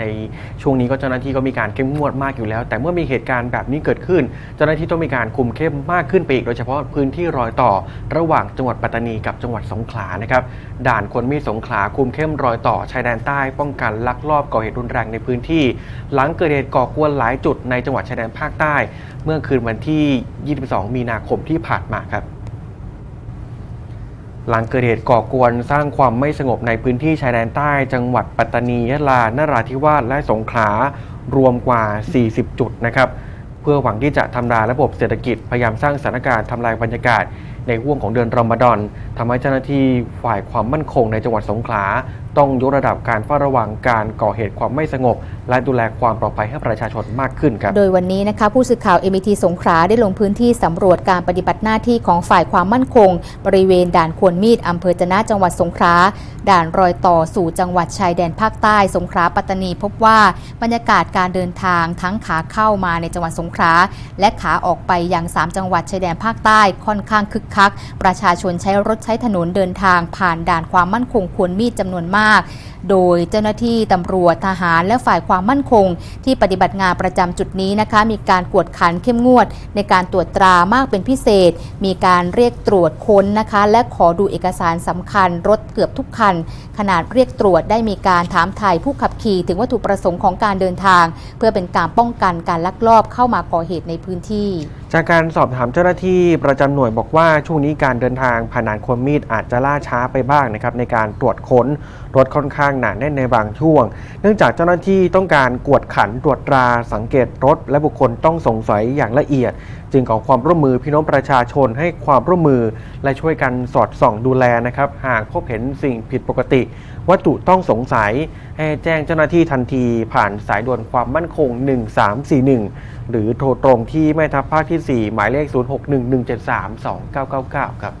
ในช่วงนี้ก็เจ้าหน้าที่ก็มีการเข้มงวดมากอยู่แล้ว แต่เมื่อมีเหตุการณ์แบบนี้เกิดขึ้น เจ้าหน้าที่ต้องมีการคุมเข้มมากขึ้นไปอีกโดยเฉพาะพื้นที่รอยต่อ ระหว่างจังหวัดปัตตานีกับจังหวัดสงขลานะครับด่านคนมีสงขลาคุมเข้มรอยต่อชายแดนใต้ป้องกันลักลอบก่อเหตุรุนแรงในพื้นที่ หลังเกิดเหตุก่อกวนหลายจุดในจังหวัดชายแดนภาคใต้ เมื่อคืนวันที่ 22 มีนาคมที่ผ่านมาครับ หลังเกิดเหตุก่อกวนสร้างความไม่สงบในพื้นที่ชายแดนใต้ จังหวัดปัตตานียะลานราธิวาสและสงขลารวมกว่า 40 จุดนะครับ เพื่อหวังที่จะทำลายระบบเศรษฐกิจพยายามสร้างสถานการณ์ทำลายบรรยากาศ ในห่วงของเดือนรอมฎอนทำให้เจ้าหน้าที่ฝ่ายความมั่นคงในจังหวัดสงขลา ต้องยกระดับการเฝ้าระวังการก่อเหตุความไม่สงบ และดูแลความปลอดภัยให้ประชาชนมากขึ้นครับ โดยวันนี้นะคะผู้สื่อข่าว MT สงขลาได้ลงพื้นที่สำรวจการปฏิบัติหน้าที่ของฝ่ายความมั่นคง บริเวณด่านควรมีดอำเภอจนะจังหวัดสงขลาด่านรอยต่อสู่จังหวัดชายแดนภาคใต้สงขลาปัตตานี พบว่าบรรยากาศการเดินทางทั้งขาเข้ามาในจังหวัดสงขลาและขาออกไปยังสามจังหวัดชายแดนภาคใต้ค่อนข้างคึกคัก ประชาชนใช้รถใช้ถนนเดินทางผ่านด่านความมั่นคงควรมีดจำนวนมาก โดยเจ้าหน้าที่ตำรวจทหารและฝ่ายความมั่นคง ที่ปฏิบัติงานประจำจุดนี้นะคะ มีการกวดขันเข้มงวด ในการตรวจตรามากเป็นพิเศษ มีการเรียกตรวจค้นนะคะ และขอดูเอกสารสำคัญ รถเกือบทุกคัน ขนาดเรียกตรวจได้มีการถามถ่ายผู้ขับขี่ ถึงวัตถุประสงค์ของการเดินทาง เพื่อเป็นการป้องกันการลักลอบเข้ามาก่อเหตุในพื้นที่ จากการสอบถามเจ้าหน้าที่ประจำหน่วยบอกว่าช่วงนี้การเดินทางผ่านด่านควรมีดอาจจะล่าช้าไปบ้างนะครับในการตรวจค้นรถค่อนข้างางหนาแน่นในบางช่วง เนื่องจากเจ้าหน้าที่ต้องการกวดขันตรวจตราสังเกตรถ และบุคคลต้องสงสัยอย่างละเอียด จึงขอความร่วมมือพี่น้องประชาชนให้ความร่วมมือ และช่วยกันสอดส่องดูแลนะครับ หากพบเห็นสิ่งผิดปกติ วัตถุต้องสงสัย ให้แจ้งเจ้าหน้าที่ทันที ผ่านสายด่วนความมั่นคง 1341 หรือโทรตรงที่แม่ทัพภาคที่ 4 หมายเลข 0611732999 ครับ